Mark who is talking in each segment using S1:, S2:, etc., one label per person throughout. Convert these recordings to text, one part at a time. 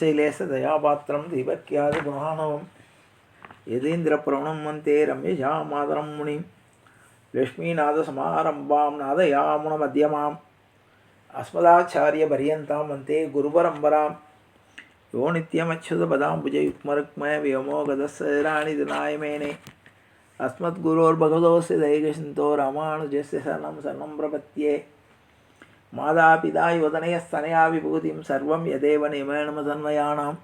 S1: விசைலேசதயாபாத்திரம் தீபக்யாது குணானவம் யதீந்திர பிரவணம் வந்தே ரம்யஷாமாதரம் முனிம் லக்ஷ்மீநாதசமாரம்பாம் நாதயாமுணமத்தியமாம் அஸ்மதாச்சாரிய பரியந்தாம் வந்தே குருபரம்பராம். யோ நித்யமச்சுதபதாம்புஜயுக்மருக்மய வியமோகதசராணி தினாயமேனே அஸ்மத்குரோர் பகவதோசி தைகசிந்தோ ராமானுஜஸ்ய சரணம் சரணம் பிரபத்தியே மாதாபிதா யுவதனய ஸ்தனயா விபூதிம் சர்வம் யதேவ நிமேணம தன்மயானாம்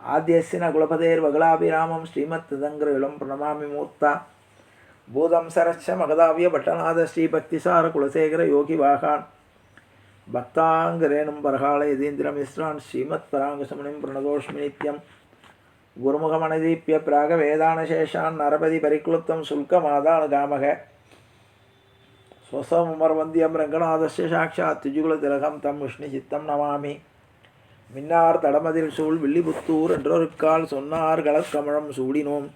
S1: ஆத்தியசின குலபதேர் வகலாபிராமம் ஸ்ரீமத் திதங்கிரகுலம் பிரணமாமி மூர்த்தா. பூதம் சரச்ச மகதாவிய பட்டநாத ஸ்ரீ பக்திசார குலசேகர யோகி வாகான். பக்தாங்கிரேணும் பரகால யதீந்திரம் ஸ்ரீமத் பராங்கசமணிம் பிரணதோஷ்மி நித்யம். குருமுகமனதீப்பிய பிராக வேதானசேஷான் நரபதி பரிக்ளுப்தம் சுல்கமாதானுகாமக ஸ்வசமர்வந்தியம் ரங்கநாதஸ்ய சாட்சாத் திஜுகுல திலகம் தம் விஷ்ணு சித்தம் நமாமி மின்னார் தடமதில் சூழ் வில்லிபுத்தூர் என்றொருக்கால் சொன்னார் கலக்கமழம் சூடினோம்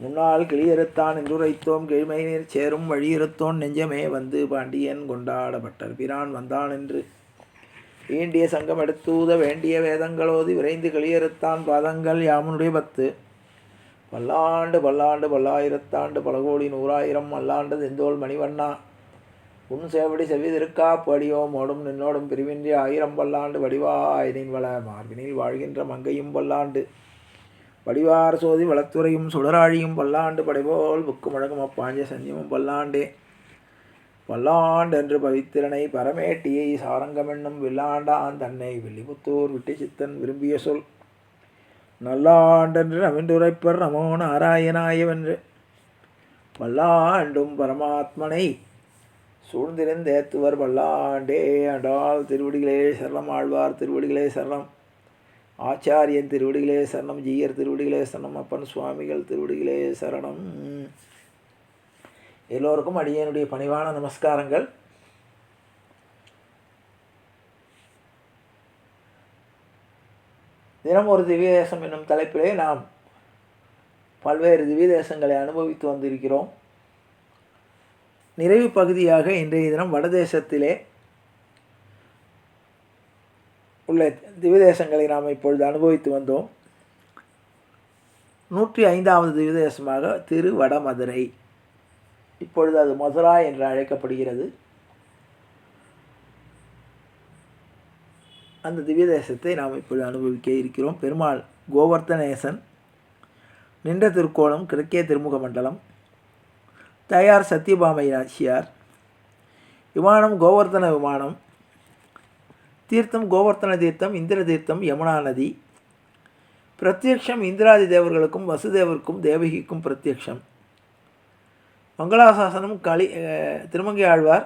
S1: முன்னால் கிளியறுத்தான் என்றுரைத்தோம் கிழமை நீர் சேரும் வழியிருத்தோன் நெஞ்சமே வந்து பாண்டியன் கொண்டாடப்பட்டர் பிரான் வந்தான் என்று. ஈண்டிய சங்கம் எடுத்தூத வேண்டிய வேதங்களோது விரைந்து கிளியறுத்தான் பாதங்கள் யாமுனுடைய பத்து. பல்லாண்டு பல்லாண்டு பல்லாயிரத்தாண்டு பல கோடி நூறாயிரம் மல்லாண்டு செந்தோல் மணிவண்ணா. உன் சேவடி செவிதிருக்கா படியோம் ஓடும் நின்னோடும் பிரிவின்றி ஆயிரம் பல்லாண்டு வடிவாயினின் வள மார்பினில் வாழ்கின்ற மங்கையும் பல்லாண்டு. வடிவார் சோதி வளத்துறையும் சுடராழியும் பல்லாண்டு படைபோல் புக்கு முழங்கும் அப்பாஞ்ச சன்னியமும் பல்லாண்டே. பல்லாண்டென்று பவித்திரனை பரமேட்டியை சாரங்கமென்னும் வில்லாண்டான் தன்னை வில்லிபுத்தூர் விட்டு சித்தன் விரும்பிய சொல். நல்லாண்டென்று நவின்றுரைப்பர் நமோ நாராயணாயவென்று. பல்லாண்டும் பரமாத்மனை சூழ்ந்திருந்தேத்துவர் பல்லாண்டே அண்டால் திருவடிகளே சரணம் ஆழ்வார் திருவடிகளே சரணம். ஆச்சாரியன் திருவடிகளே சரணம் ஜீயர் திருவடிகளே சரணம் அப்பன் சுவாமிகள் திருவடிகளே சரணம். எல்லோருக்கும் அடியனுடைய பணிவான நமஸ்காரங்கள். தினம் ஒரு திவ்ய தேசம் என்னும் தலைப்பிலே நாம் பல்வேறு திவ்ய தேசங்களை அனுபவித்து வந்திருக்கிறோம். நிறைவு பகுதியாக இன்றைய தினம் வடதேசத்திலே உள்ள திவ்யதேசங்களை நாம் இப்பொழுது அனுபவித்து வந்தோம். நூற்றி ஐந்தாவது திவ்யதேசமாக திரு வடமதுரை இப்பொழுது அது மதுரா என்று அழைக்கப்படுகிறது. அந்த திவ்யதேசத்தை நாம் இப்பொழுது அனுபவிக்க இருக்கிறோம். பெருமாள் கோவர்த்தனேசன் நின்ற திருக்கோணம் கிழக்கே திருமுக மண்டலம் தயார் சத்யபாமை நாச்சியார் விமானம் கோவர்த்தன விமானம் தீர்த்தம் கோவர்த்தன தீர்த்தம் இந்திர தீர்த்தம் யமுனா நதி பிரத்யக்ஷம் இந்திராதி தேவர்களுக்கும் வசுதேவருக்கும் தேவகிக்கும் பிரத்யக்ஷம். மங்களாசாசனம் களி திருமங்கை ஆழ்வார்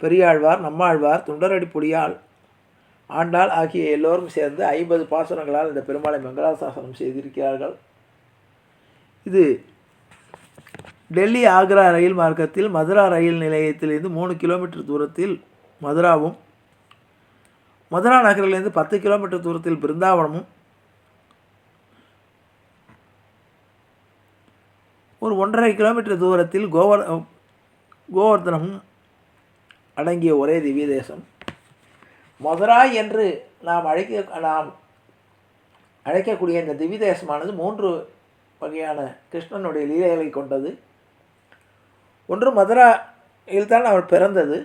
S1: பெரியாழ்வார் நம்மாழ்வார் துண்டரடி பொடியாள் ஆண்டாள் ஆகிய எல்லோரும் சேர்ந்து ஐம்பது பாசனங்களால் இந்த பெருமாளை மங்களாசாசனம் செய்திருக்கிறார்கள். இது டெல்லி ஆக்ரா ரயில் மார்க்கத்தில் மதுரா ரயில் நிலையத்திலிருந்து மூணு கிலோமீட்டர் தூரத்தில் மதுராவும் மதுரா நகரிலிருந்து பத்து கிலோமீட்டர் தூரத்தில் பிருந்தாவனமும் ஒரு ஒன்றரை கிலோமீட்டர் தூரத்தில் கோவர் கோவர்தனமும் அடங்கிய ஒரே திவ்ய தேசம் மதுரா என்று நாம் அழைக்க நாம் அழைக்கக்கூடிய இந்த திவிதேசமானது மூன்று வகையான கிருஷ்ணனுடைய லீலைகளை கொண்டது. ஒன்று மதுராவில் தான் அவன் பிறந்தது.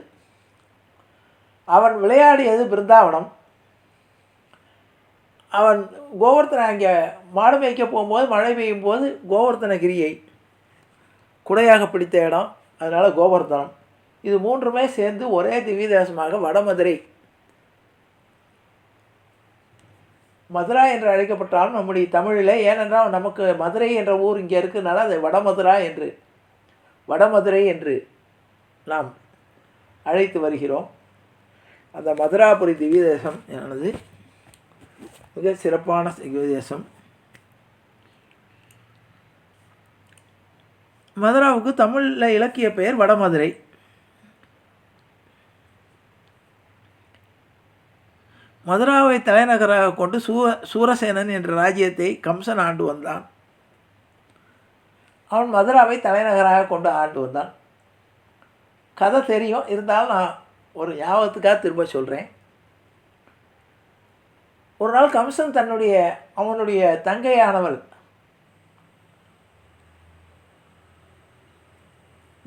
S1: அவன் விளையாடியது பிருந்தாவனம். அவன் கோவர்த்தனை அங்கே மாடு மேய்க்க போகும்போது மழை பெய்யும் போது கோவர்த்தனகிரியை குடையாக பிடித்த இடம். அதனால் கோவர்த்தனம். இது மூன்றுமே சேர்ந்து ஒரே திவ்ய தேசமாக வடமதுரை மதுரா என்று அழைக்கப்பட்டாலும் நம்முடைய தமிழில் ஏனென்றால் நமக்கு மதுரை என்ற ஊர் இங்கே இருக்கிறதுனால அது வடமதுரா என்று வடமதுரை என்று நாம் அழைத்து வருகிறோம். அந்த மதுராபுரி திவ்ய தேசம் எனது மிக சிறப்பான திவ்ய தேசம். மதுராவுக்கு தமிழில் இலக்கிய பெயர் வடமதுரை. மதுராவை தலைநகராக கொண்டு சூ சூரசேனன் என்ற ராஜ்யத்தை கம்சன் ஆண்டு வந்தான். அவன் மதுராவை தலைநகராக கொண்டு ஆண்டு வந்தான். கதை தெரியும். இருந்தாலும் நான் ஒரு ஞாபகத்துக்காக திரும்ப சொல்கிறேன் ஒரு நாள் கம்சன் தன்னுடைய அவனுடைய தங்கையானவள்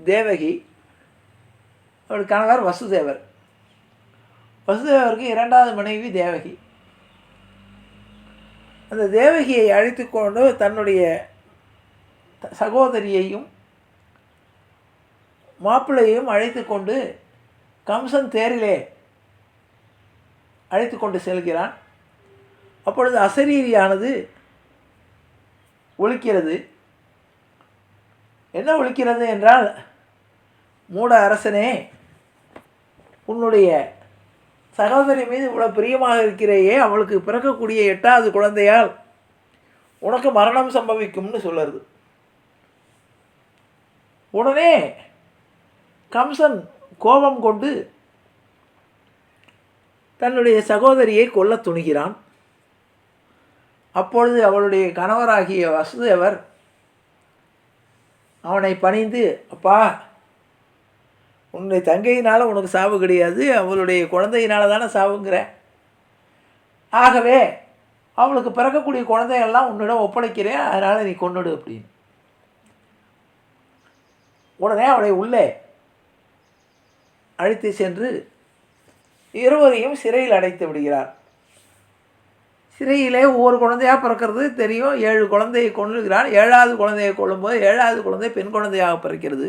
S1: தேவகி அவள் கணவர் வசுதேவர் வசுதேவருக்கு இரண்டாவது மனைவி தேவகி. அந்த தேவகியை அழைத்து கொண்டு தன்னுடைய சகோதரியையும் மாப்பிள்ளையையும் அழைத்து கொண்டு கம்சன் தேரிலே அழைத்து கொண்டு செல்கிறான். அப்பொழுது அசரீரியானது ஒழிக்கிறது என்ன ஒழிக்கிறது என்றால் மூட அரசனே உன்னுடைய சகோதரி மீது இவ்வளோ பிரியமாக இருக்கிறேயே அவளுக்கு பிறக்கக்கூடிய எட்டாவது குழந்தையால் உனக்கு மரணம் சம்பவிக்கும்னு சொல்லுறது. உடனே கம்சன் கோபம் கொண்டு தன்னுடைய சகோதரியை கொல்ல துணிகிறான். அப்பொழுது அவளுடைய கணவராகிய வசுதேவர் அவனை பணிந்து அப்பா உன்னுடைய தங்கையினால் உனக்கு சாவு கிடையாது அவளுடைய குழந்தையினால தானே சாவுங்கிற. ஆகவே அவளுக்கு பிறக்கக்கூடிய குழந்தைகள்லாம் உன்னிடம் ஒப்படைக்கிறேன் அதனால் நீ கொண்டுடு அப்படின்னு. உடனே அவளை உள்ளே அழைத்து சென்று இருவரையும் சிறையில் அடைத்து விடுகிறார். சிறையிலே ஒவ்வொரு குழந்தையாக பிறக்கிறது தெரியும். ஏழு குழந்தையை கொள்ளுகிறான் ஏழாவது குழந்தையை கொள்ளும்போது ஏழாவது குழந்தை பெண் குழந்தையாக பிறக்கிறது.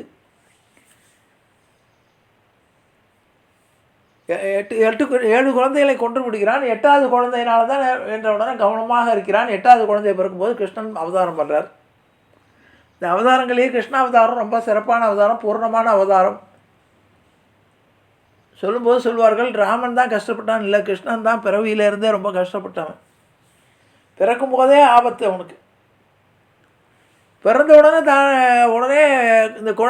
S1: எட்டு எட்டு ஏழு குழந்தைகளை கொன்று விடுகிறான். எட்டாவது குழந்தையினால தான் என்ற உடனே கவனமாக இருக்கிறான். எட்டாவது குழந்தை பிறக்கும்போது கிருஷ்ணன் அவதாரம் பண்ணுறார் இந்த அவதாரங்களே கிருஷ்ணாவதாரம் ரொம்ப சிறப்பான அவதாரம் பூர்ணமான அவதாரம். சொல்லும்போது சொல்வார்கள் ராமன் தான் கஷ்டப்பட்டான் இல்லை கிருஷ்ணன் தான் பிறவியிலேருந்தே ரொம்ப கஷ்டப்பட்டான் பிறக்கும் போதே ஆபத்து அவனுக்கு. பிறந்த உடனே தான் உடனே இந்த குழ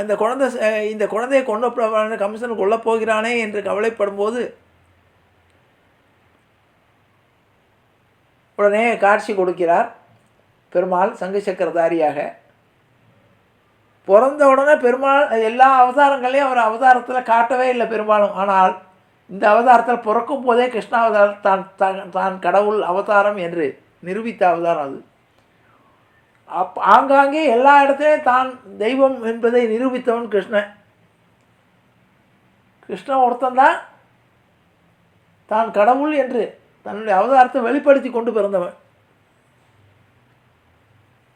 S1: அந்த குழந்தை இந்த குழந்தையை கொண்டு கமிஷன் கொல்ல போகிறானே என்று கவலைப்படும்போது உடனே காட்சி கொடுக்கிறார் பெருமாள் சங்கு சக்கரதாரியாக. பிறந்த உடனே பெருமாள் எல்லா அவதாரங்களையும் அவர் அவதாரத்தில் காட்டவே இல்லை பெரும்பாலும். ஆனால் இந்த அவதாரத்தில் பிறக்கும் போதே கிருஷ்ண அவதாரம் தான் தான் கடவுள் அவதாரம் என்று நிரூபித்த அவதாரம் அது. அப் ஆங்காங்கே எல்லா இடத்துலையும் தான் தெய்வம் என்பதை நிரூபித்தவன் கிருஷ்ணன். கிருஷ்ணன் ஒருத்தந்தான் தான் கடவுள் என்று தன்னுடைய அவதாரத்தை வெளிப்படுத்தி கொண்டு பிறந்தவன்.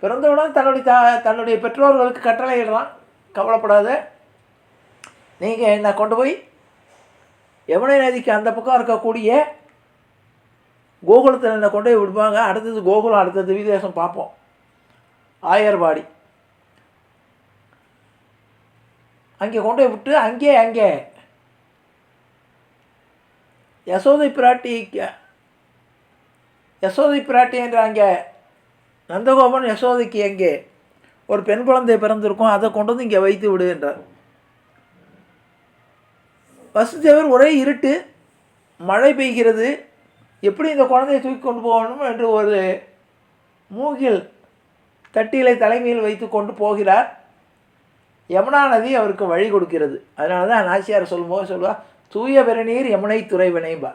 S1: பிறந்தவுடன் தன்னுடைய த தன்னுடைய பெற்றோர்களுக்கு கட்டளையிடுறான் கவலைப்படாத. நீங்கள் என்னை கொண்டு போய் யமுனை நதிக்கு அந்த பக்கம் இருக்கக்கூடிய கோகுலத்தில் என்னை கொண்டு போய் விடுவாங்க. அடுத்தது கோகுலம் அடுத்தது விதேசம் பார்ப்போம். ஆயர்வாடி. அங்கே கொண்டு போய் விட்டு அங்கே அங்கே. யசோதை பிராட்டி யசோதை பிராட்டி என்ற அங்கே. நந்தகோபன் யசோதைக்கு எங்கே. ஒரு பெண் குழந்தை பிறந்திருக்கும் அதை கொண்டு வந்து இங்கே வைத்து விடு என்றார். வசுதேவர் ஒரே இருட்டு மழை பெய்கிறது எப்படி இந்த குழந்தையை தூக்கி கொண்டு போகணும் என்று ஒரு மூங்கில் தட்டிலை தலைமையில் வைத்து கொண்டு போகிறார். யமுனா நதி அவருக்கு வழி கொடுக்கிறது. அதனால தான் நாச்சியார் சொல்லும்போது சொல்லுவா தூய பெருநீர் யமுனை துறைவினைம்பா.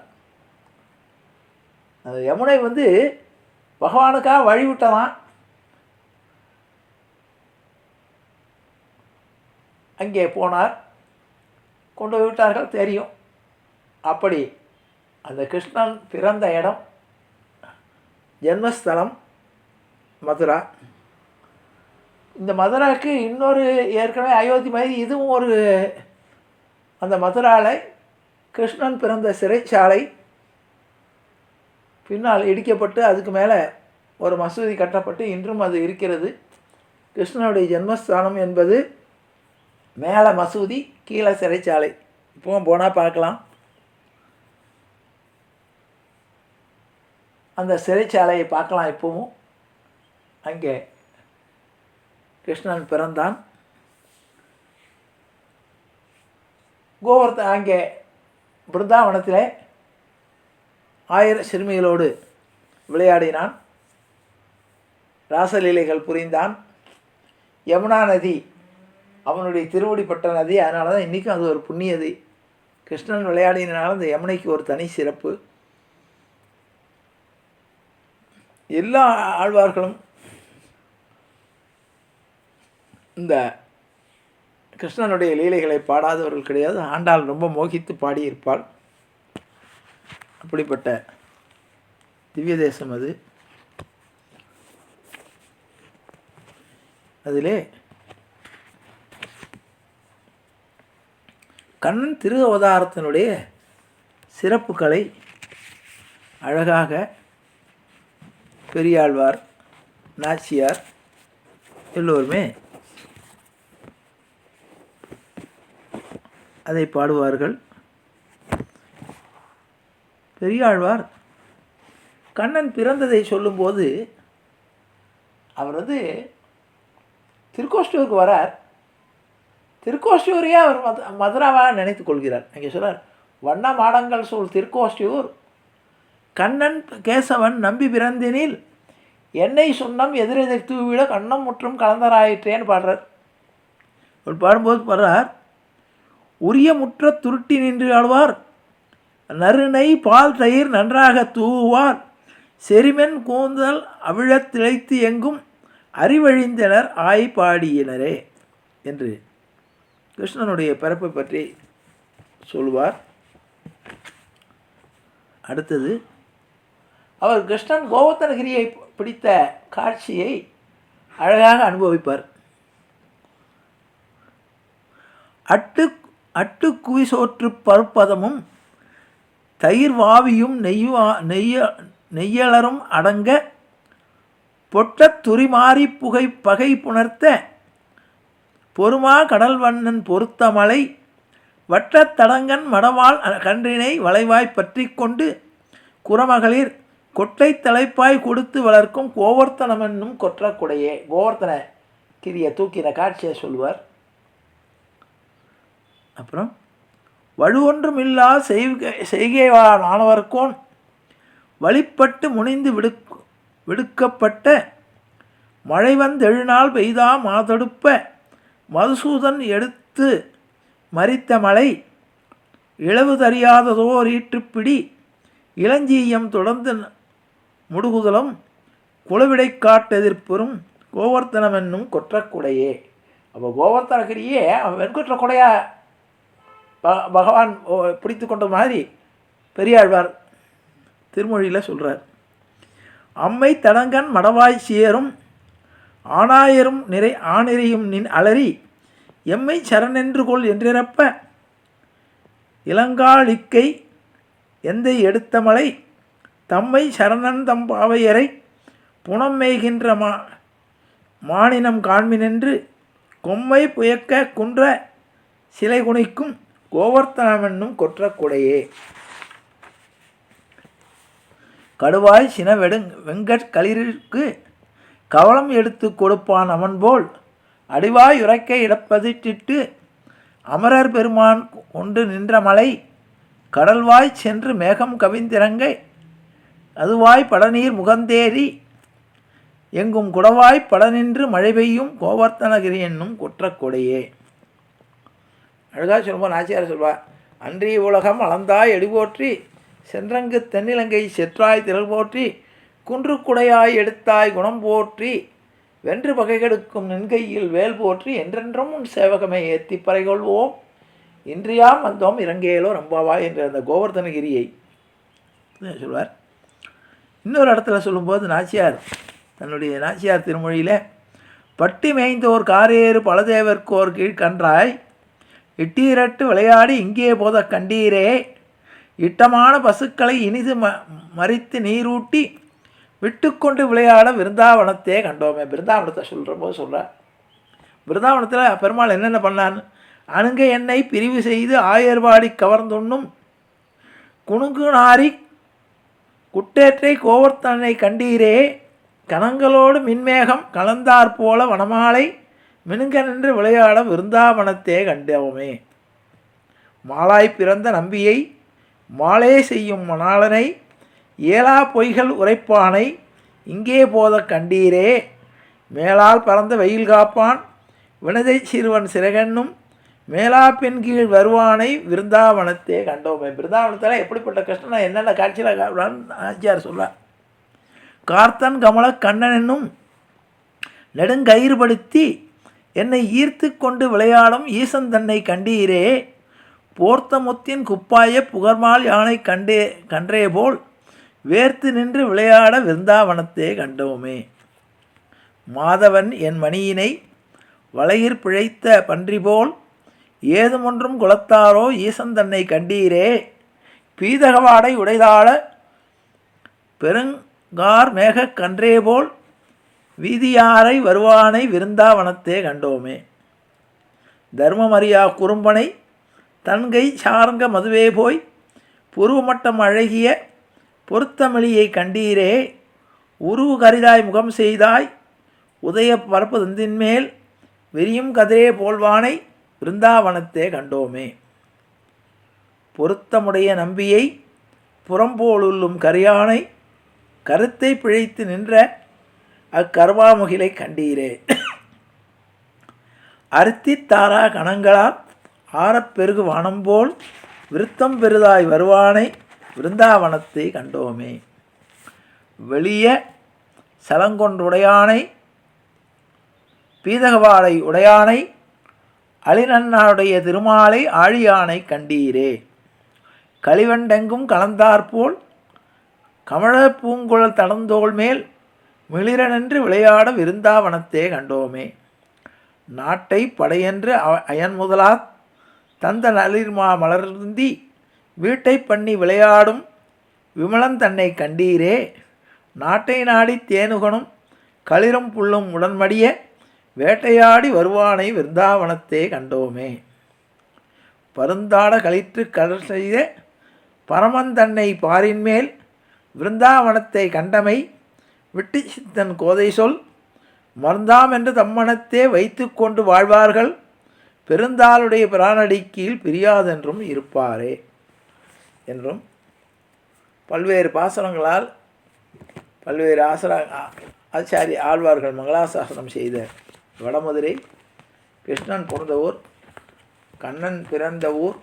S1: அது யமுனை வந்து பகவானுக்காக வழிவிட்டதான். அங்கே போனார். கொண்டு போய் விட்டார்கள் தெரியும். அப்படி அந்த கிருஷ்ணன் பிறந்த இடம் ஜென்மஸ்தலம் மதுரா. இந்த மதுராவுக்கு இன்னொரு ஏற்கனவே அயோத்தி மாதிரி இதுவும் ஒரு அந்த மதுராலை கிருஷ்ணன் பிறந்த சிறைச்சாலை பின்னால் இடிக்கப்பட்டு அதுக்கு மேலே ஒரு மசூதி கட்டப்பட்டு இன்றும் அது இருக்கிறது. கிருஷ்ணனுடைய ஜென்மஸ்தானம் என்பது மேலே மசூதி கீழே சிறைச்சாலை. இப்போவும் போனால் பார்க்கலாம். அந்த சிறைச்சாலையை பார்க்கலாம் இப்போவும். அங்கே கிருஷ்ணன் பிறந்தான். கோவர்த்த அங்கே பிருந்தாவனத்தில் ஆயிர சிறுமிகளோடு விளையாடினான். ராசலீலைகள் புரிந்தான். யமுனா நதி அவனுடைய திருவடிப்பட்ட நதி அதனால தான் இன்றைக்கும் அது ஒரு புண்ணியது கிருஷ்ணன் விளையாடினால அந்த யமுனைக்கு ஒரு தனி சிறப்பு. எல்லா ஆழ்வார்களும் இந்த கிருஷ்ணனுடைய லீலைகளை பாடாதவர்கள் கிடையாது. ஆண்டாள் ரொம்ப மோகித்து பாடியிருப்பாள். அப்படிப்பட்ட திவ்ய தேசம் அது. அதிலே கண்ணன் திரு அவதாரத்தினுடைய சிறப்புகளை அழகாக பெரியாழ்வார் நாச்சியார் எல்லோருமே அதை பாடுவார்கள். பெரியாழ்வார் கண்ணன் பிறந்ததை சொல்லும்போது அவர் வந்து திருக்கோஷ்டூருக்கு வரார். திருக்கோஷ்டியூரையே அவர் மத மதுராவாக நினைத்து கொள்கிறார். அங்கே சொல்றார் வண்ண மாடங்கள் சூழ் திருக்கோஷ்டியூர் கண்ணன் கேசவன் நம்பி பிறந்தினில் என்னை சுண்ணம் எதிரெதிர் தூவிட கண்ணம் முற்றும் கலந்தராயிற்றேன்னு பாடுறார். அவர் பாடும்போது பாடுறார் உரிய முற்ற துருட்டி நின்று ஆழ்வார் நறுநெய் பால் தயிர் நன்றாக தூவுவார். செரிமென் கூந்தல் அவிழத் திளைத்து எங்கும் அறிவழிந்தனர் ஆய் பாடியினரே என்று கிருஷ்ணனுடைய பிறப்பை பற்றி சொல்வார். அடுத்தது அவர் கிருஷ்ணன் கோவர்த்தனகிரியை பிடித்த காட்சியை அழகாக அனுபவிப்பார். அட்டு அட்டுக்குவி சோற்று பருப்பதமும் தயிர் வாவியும் நெய்யுவா நெய்ய நெய்யலரும் அடங்க பொட்டத் துரிமாறி புகை பகை புணர்த்த பொறுமா கடல் வண்ணன் பொருத்த மலை மடவாள் கன்றினை வளைவாய் பற்றி கொண்டு குறமகளிர் கொட்டை தலைப்பாய் கொடுத்து வளர்க்கும் கோவர்த்தனம் என்னும் கொற்றக்குடையே கோவர்த்தன கிரிய தூக்கின காட்சியை சொல்வார் அப்புறம் வலுவொன்றுமில்லா செய்கை செய்கைவான் ஆனவர்கோன் வழிப்பட்டு முனைந்து விடுக் விடுக்கப்பட்ட மழை வந்தெழுநாள் பெய்தா மாதொடுப்ப மதுசூதன் எடுத்து மறித்த மலை இளவு தறியாததோர் ஈற்றுப்பிடி இளஞ்சீயம் தொடர்ந்து முடுகுதலும் குளவிடை காட்டெதிர்ப்பெறும் கோவர்த்தனம் என்னும் கொற்றக்குடையே அப்போ கோவர்த்தனகிரியே அவன் வெண்கொற்ற பகவான் பிடித்து கொண்ட மாதிரி பெரியாழ்வார் திருமொழியில் சொல்கிறார் அம்மை தடங்கன் மடவாய் சேரும் ஆணாயரும் நிறை ஆணிரையும் நின் அலறி எம்மை சரணென்று கொள் என்றிறப்ப இளங்காளிக்கை எந்தை எடுத்த மலை தம்மை சரணன் தம் பாவையரை புனம் மேய்கின்ற மா மானினம் காண்மினென்று கொம்மை புயக்க குன்ற சிலை குனிக்கும் கோவர்த்தனமென்னும் கொற்றக்குடையே. கடுவாய் சினவெடுங் வெங்கட் களிருக்கு கவலம் எடுத்து கொடுப்பான் அவன் போல் அடிவாய் உரைக்க இடப்பதிட்டிட்டு அமரர் பெருமான் கொண்டு நின்ற மலை. கடல்வாய் சென்று மேகம் கவிந்திறங்க. அதுவாய் படநீர் முகந்தேறி. எங்கும் குடவாய் படநின்று மழை பெய்யும் கோவர்த்தனகிரி என்னும் குற்றக்கொடையே. அழகா சொல்லும்போது நாச்சியார் சொல்வார் அன்றிய உலகம் அளந்தாய் எடுபோற்றி சென்றங்கு தென்னிலங்கை செற்றாய் திரள் போற்றி குன்றுக்குடையாய் எடுத்தாய் குணம் போற்றி வென்று பகைகெடுக்கும் நின்கையில் வேல் போற்றி என்றென்றும் உன் சேவகமை ஏத்தி பறைகொள்வோம். இன்றியாம் வந்தோம் இறங்கேலோ ரம்பாவாய் என்ற அந்த கோவர்தனகிரியை சொல்வார். இன்னொரு இடத்துல சொல்லும்போது நாச்சியார் தன்னுடைய நாச்சியார் திருமொழியில் பட்டி மேய்ந்தோர் காரேறு பலதேவர்க்கோர் கீழ்கன்றாய் இட்டீரட்டு விளையாடி இங்கே போத கண்டீரே. இட்டமான பசுக்களை இனிது ம மறித்து நீரூட்டி விட்டுக்கொண்டு விளையாட விருந்தாவனத்தையே கண்டோமே. பிருந்தாவனத்தை சொல்கிற போது சொல்கிறார் பிருந்தாவனத்தில் பெருமாள் என்னென்ன பண்ணான்னு அணுங்க என்னை பிரிவு செய்து ஆயர்வாடி கவர்ந்துண்ணும். குணுங்கு நாரி குட்டேற்றை கோவர்த்தனை கண்டீரே. கணங்களோடு மின்மேகம் கலந்தாற் போல வனமாலை மினுங்க நின்று விளையாட விருந்தாவனத்தே கண்டோமே. மாலாய் பிறந்த நம்பியை மாலே செய்யும் மணாளனை ஏலா பொய்கள் உரைப்பானை இங்கே போத கண்டீரே. மேலால் பறந்த வெயில் காப்பான் வினதை சிறுவன் சிறகண்ணும் மேலா பெண் கீழ் வருவானை விருந்தாவனத்தே கண்டோமே. பிருந்தாவனத்தில் எப்படிப்பட்ட கிருஷ்ணன் என்னென்ன காட்சியில் ஆச்சியார் சொல்ல கார்த்தன் கமல கண்ணன் என்னும் நெடுங்கயிறுபடுத்தி என்னை ஈர்த்து கொண்டு விளையாடும் ஈசன் தன்னை கண்டீரே. போர்த்தமுத்தின் குப்பாய புகர்மால் யானை கண்டே கன்றே போல் வேர்த்து நின்று விளையாட விருந்தாவனத்தே கண்டோமே. மாதவன் என் மணியினை வளையிற் பிழைத்த பன்றி போல் ஏதுமொன்றும் குலத்தாரோ ஈசன் தன்னை கண்டீரே. பீதகவாடை உடைதாள பெருங்கார் மேகக் கன்றே போல் வீதியாரை வருவானை விருந்தாவனத்தே கண்டோமே. தர்மமரியா குறும்பனை தன்கை சார்ங்க மதுவே போய் புருவமட்டம் அழகிய பொருத்தமளியை கண்டீரே. உருவு கரிதாய் முகம் செய்தாய் உதய பரப்பு தந்தின்மேல் விரியும் கதிரே போல்வானை விருந்தாவனத்தே கண்டோமே. பொருத்தமுடைய நம்பியை புறம்போலுள்ளும் கரியானை கருத்தை பிழைத்து நின்ற அக்கர்வாமுகிலை கண்டீரே. அருத்தித்தாரா கணங்களால் ஆரப்பெருகு வானம்போல் விருத்தம் பெருதாய் வருவானை விருந்தாவனத்தை கண்டோமே. வெளிய சலங்கொன்றுடையானை பீதகவாடை உடையானை அலிநன்னாருடைய திருமாலை ஆழியானை கண்டீரே. களிவண்டெங்கும் கலந்தாற்போல் கமழ பூங்குழல் தடந்தோள் மேல் மிளிரனென்று விளையாட விருந்தாவனத்தே கண்டோமே. நாட்டை படையென்று அயன் முதலா தந்த நளிர்மா மலர்ந்தி வீட்டை பண்ணி விளையாடும் விமலன் தன்னை கண்டீரே. நாட்டை நாடி தேனுகனும் களிரும் புல்லும் உடன்மடிய வேட்டையாடி வருவானை விருந்தாவனத்தே கண்டோமே. பருந்தாட கழிற்று கடல் செய்த பரமந்தன்னை பாரின்மேல் விருந்தாவனத்தை கண்டமை விட்டு சித்தன் கோதை சொல் மறந்தாம் என்று தம்மனத்தே வைத்து கொண்டு வாழ்வார்கள். பெருந்தாளுடைய பிரானடி கீழ் பிரியாதென்றும் இருப்பாரே என்றும் பல்வேறு பாசனங்களால் பல்வேறு ஆசர ஆச்சாரி ஆச்சாரிய ஆழ்வார்கள் மங்களாசாசனம் செய்த வடமதுரை கிருஷ்ணன் பிறந்த ஊர் கண்ணன் பிறந்த ஊர்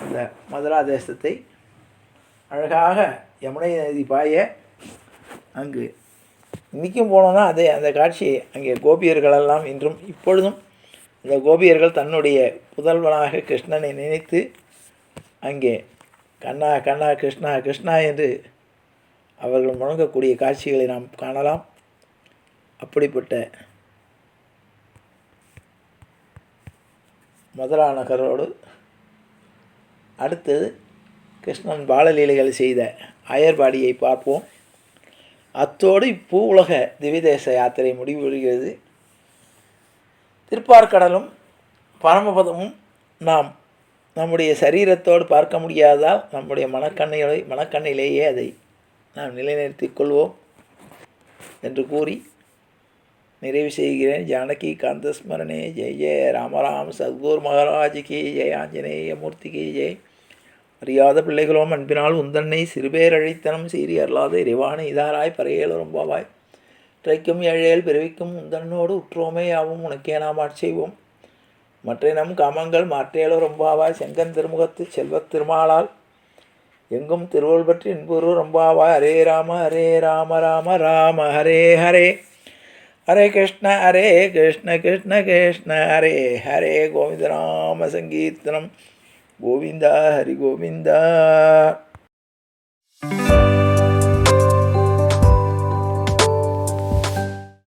S1: அந்த மதுரா தேசத்தை அழகாக யமுனை நதி பாய அங்கு இன்றைக்கும் போனோம்னா அதே அந்த காட்சியை அங்கே கோபியர்களெல்லாம் இன்றும் இப்பொழுதும் இந்த கோபியர்கள் தன்னுடைய புதல்வனாக கிருஷ்ணனை நினைத்து அங்கே கண்ணா கண்ணா கிருஷ்ணா கிருஷ்ணா என்று அவர்கள் முழங்கக்கூடிய காட்சிகளை நாம் காணலாம். அப்படிப்பட்ட மதுரா நகரோடு அடுத்தது கிருஷ்ணன் பாலலீலைகள் செய்த அயர்பாடியை பார்ப்போம். அத்தோடு இப்பூ உலக திவிதேச யாத்திரை முடிவுறுகிறது திருப்பார்க்கடலும் பரமபதமும் நாம் நம்முடைய சரீரத்தோடு பார்க்க முடியாததால் நம்முடைய மனக்கண்ணையோட மனக்கண்ணிலேயே அதை நாம் நிலைநிறுத்திக் கொள்வோம் என்று கூறி நிறைவு செய்கிறேன். ஜானகி காந்தஸ்மரணே. ஜெய ஜெய. ராமராம் சத்குரு மகாராஜ் கி ஜெய. ஆஞ்சநேய மூர்த்திக்கு ஜெய். அறியாத பிள்ளைகளோம் அன்பினால் உந்தன்னை சிறுபேரழைத்தனம் சீறி அருளாத இறைவான இதாராய் பறையேலும் பாவாய். திரைக்கும் ஏழேல் பிறவிக்கும் உந்தன்னோடு உற்றோமே யாவும் உனக்கே நாம் ஆட்செய்வோம் மற்ற நம் காமங்கள் மாற்றேலோ ரொம்பாவாய் செங்கன் திருமுகத்து செல்வத் திருமாளால் எங்கும் திருவள் பற்றி இன்புரு ரொம்பாவாய் ஹரே ராம ஹரே ராம ராம ராம ஹரே ஹரே. ஹரே கிருஷ்ண ஹரே கிருஷ்ண கிருஷ்ண கிருஷ்ண ஹரே ஹரே கோவிந்த ராம சங்கீர்த்தனம். గోవింద హరి గోవింద.